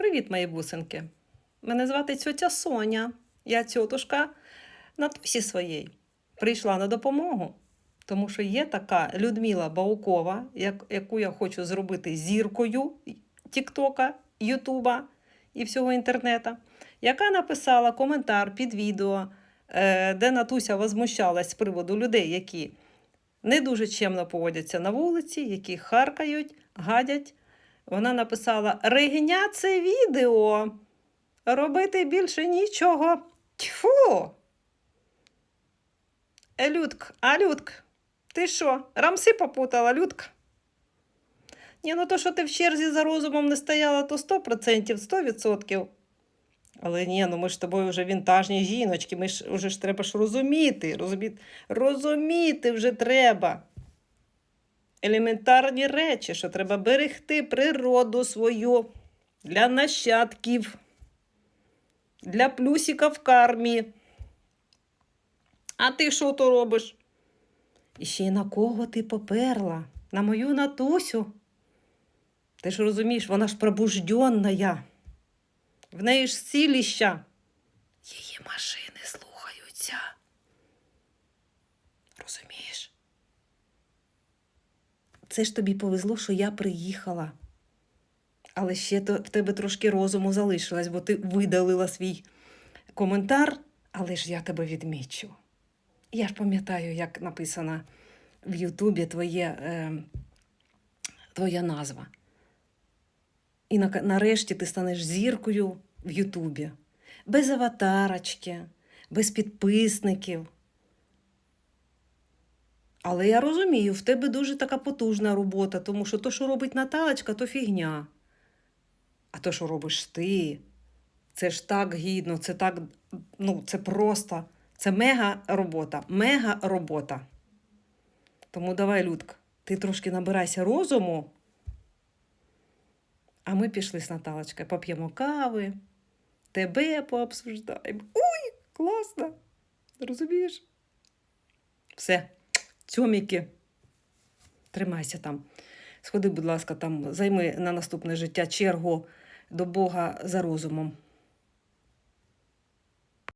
Привіт, мої бусинки. Мене звати тьотя Соня. Я тьотушка Натусі своєї. Прийшла на допомогу, тому що є така Людмила Баукова, яку я хочу зробити зіркою Тіктока, Ютуба і всього інтернету, яка написала коментар під відео, е, де Натуся возмущалась з приводу людей, які не дуже чемно поводяться на вулиці, які харкають, гадять. Вона написала: Регня це відео. Робити більше нічого. Тьфу. Е, Людк, а Людк, ти що, рамси попутала, Людка? Ні, ну то, що ти в черзі за розумом не стояла, то 100%, 100%. Але ні, ну ми ж з тобою вже вінтажні жіночки, ми ж вже ж треба ж розуміти, розуміти, розуміти вже треба. Елементарні речі, що треба берегти природу свою для нащадків, для плюсика в кармі. А ти що то робиш? І ще й на кого ти поперла? На мою натусю. Ти ж розумієш, вона ж пробужденна. В неї ж сіліща. Її машини слухаються. Розумієш? Це ж тобі повезло, що я приїхала. Але ще в тебе трошки розуму залишилось, бо ти видалила свій коментар, але ж я тебе відмічу. Я ж пам'ятаю, як написана в Ютубі твоє, е, твоя назва. І на, нарешті ти станеш зіркою в Ютубі. Без аватарочки, без підписників. Але я розумію, в тебе дуже така потужна робота, тому що то, що робить Наталочка, то фігня. А то, що робиш ти, це ж так гідно, це так, ну, це просто, це мега робота, мега робота. Тому давай, Людка, ти трошки набирайся розуму. А ми пішли з Наталочкою, поп'ємо кави, тебе пообсуждаємо. Ой, класно! Розумієш? Все, цьоміки, тримайся там. Сходи, будь ласка, там, займи на наступне життя чергу до Бога за розумом.